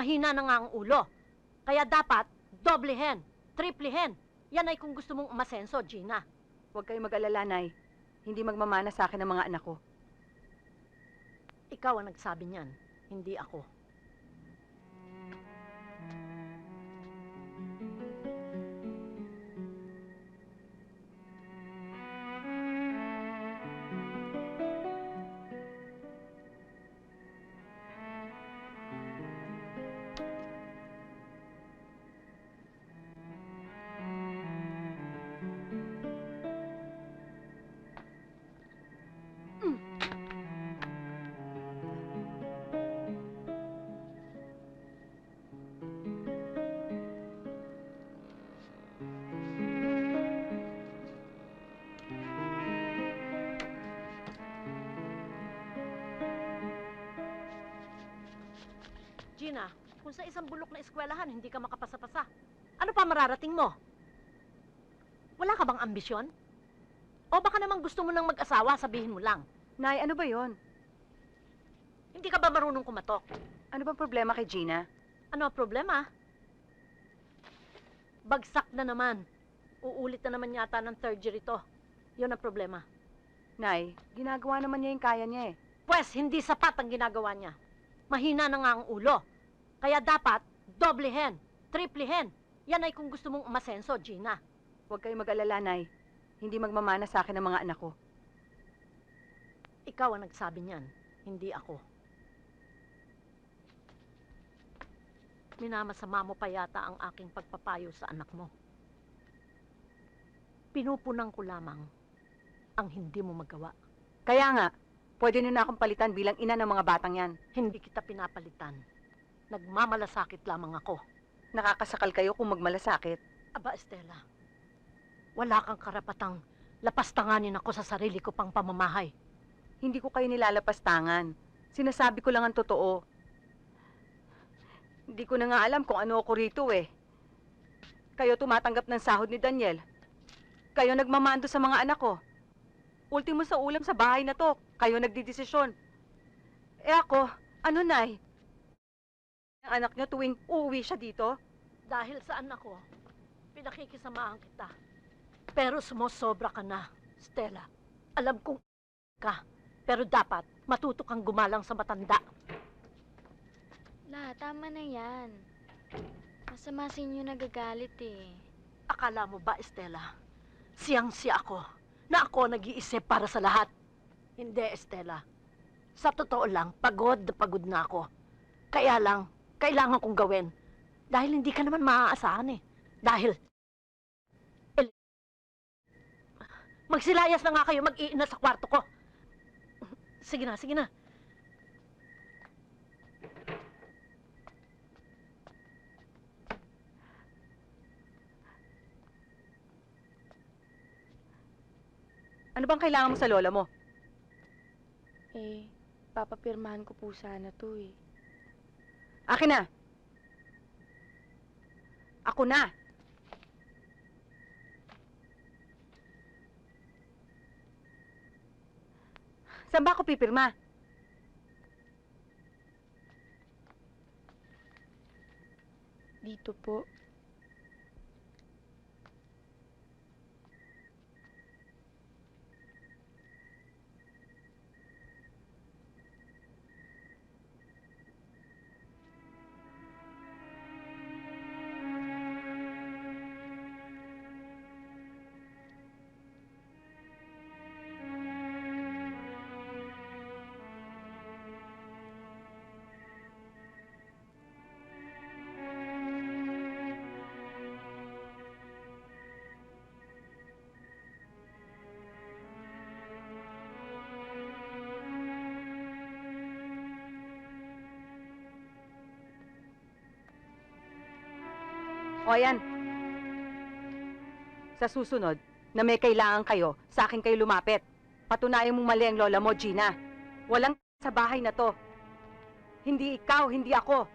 Mahina na nga ang ulo. Kaya dapat, doblehin, triplihin. Yan ay kung gusto mong umasenso, Gina. Huwag kayong mag-alala, Nay. Hindi magmamana sa akin ang mga anak ko. Ikaw ang nagsabi niyan, hindi ako. Gina, kung sa isang bulok na eskwelahan hindi ka makapasa-pasa, ano pa mararating mo? Wala ka bang ambisyon? O baka naman gusto mo nang mag-asawa, sabihin mo lang. Nay, ano ba yon? Hindi ka ba marunong kumatok? Ano bang problema kay Gina? Ano ang problema? Bagsak na naman. Uulit na naman yata ng third year ito. Yun ang problema. Nay, ginagawa naman niya yung kaya niya eh. Pwes, hindi sapat ang ginagawa niya. Mahina na nga ang ulo. Kaya dapat, doblehin, triplihin. Yan ay kung gusto mong umasenso, Gina. Huwag kayong mag-alala, Nay. Hindi magmamana sa akin ang mga anak ko. Ikaw ang nagsabi niyan, hindi ako. Minamasama mo pa yata ang aking pagpapayo sa anak mo. Pinupunan ko lamang ang hindi mo magawa. Kaya nga, pwede na akong palitan bilang ina ng mga batang yan. Hindi kita pinapalitan. Nagmamalasakit lamang ako. Nakakasakal kayo kung magmalasakit. Aba, Estela, wala kang karapatang lapastanganin ako sa sarili ko pang pamamahay. Hindi ko kayo nilalapastangan. Sinasabi ko lang ang totoo. Hindi ko na nga alam kung ano ako rito eh. Kayo tumatanggap ng sahod ni Daniel. Kayo nagmamando sa mga anak ko. Ultimo sa ulam sa bahay na to. Kayo nagdidesisyon. Eh ako, ano nay? Ang anak niyo tuwing uuwi siya dito? Dahil sa anak ko, pinakikisamahan kita. Pero sumosobra ka na, Stella. Alam kong ka, pero dapat matuto kang gumalang sa matanda. La, tama na yan. Masama sa inyo nagagalit eh. Akala mo ba, Estela, siyang-siya ako na ako nag-iisip para sa lahat? Hindi, Estela. Sa totoo lang, pagod na pagod na ako. Kaya lang, kailangan kong gawin. Dahil hindi ka naman maaasahan eh. Dahil... El- Magsilayas na nga kayo mag-iina sa kwarto ko. Sige na, sige na. Ano bang kailangan mo sa lola mo? Eh, papapirmahan ko po sana to eh. Akin na. Ako na. Saan ba ako pipirma? Dito po. O ayan. Sa susunod, na may kailangan kayo, sa akin kayo lumapit. Patunayan mong mali ang lola mo, Gina. Walang sa bahay na to. Hindi ikaw, hindi ako.